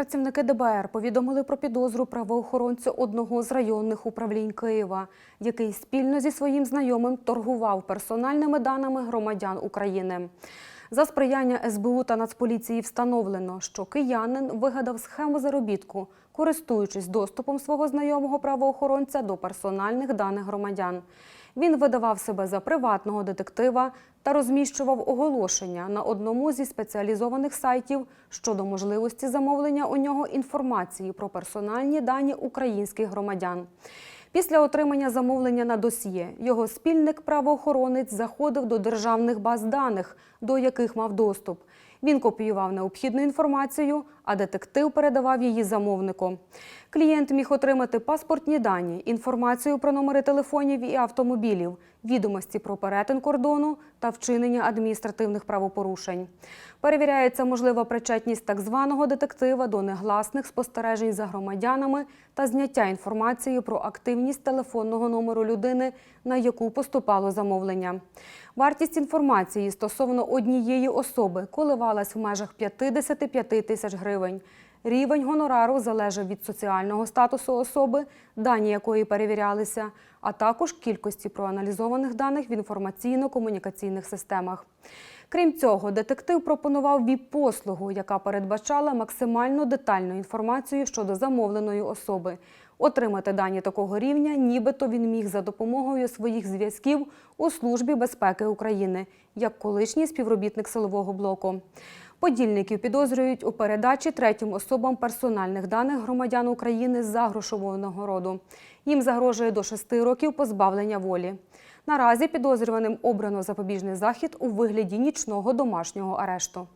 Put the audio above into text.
Працівники ДБР повідомили про підозру правоохоронцю одного з районних управлінь Києва, який спільно зі своїм знайомим торгував персональними даними громадян України. За сприяння СБУ та Нацполіції встановлено, що киянин вигадав схему заробітку, користуючись доступом свого знайомого правоохоронця до персональних даних громадян. Він видавав себе за приватного детектива та розміщував оголошення на одному зі спеціалізованих сайтів щодо можливості замовлення у нього інформації про персональні дані українських громадян. Після отримання замовлення на досьє його спільник правоохоронець заходив до державних баз даних, до яких мав доступ. Він копіював необхідну інформацію, а детектив передавав її замовнику. Клієнт міг отримати паспортні дані, інформацію про номери телефонів і автомобілів, відомості про перетин кордону та вчинення адміністративних правопорушень. Перевіряється можлива причетність так званого детектива до негласних спостережень за громадянами та зняття інформації про активність телефонного номеру людини, на яку поступало замовлення. Вартість інформації стосовно однієї особи коливалась в межах 55 тисяч гривень. Рівень гонорару залежав від соціального статусу особи, дані якої перевірялися, а також кількості проаналізованих даних в інформаційно-комунікаційних системах. Крім цього, детектив пропонував ВІП-послугу, яка передбачала максимально детальну інформацію щодо замовленої особи. Отримати дані такого рівня, нібито він міг за допомогою своїх зв'язків у Службі безпеки України, як колишній співробітник силового блоку. Подільників підозрюють у передачі третім особам персональних даних громадян України за грошову нагороду. Їм загрожує до шести років позбавлення волі. Наразі підозрюваним обрано запобіжний захід у вигляді нічного домашнього арешту.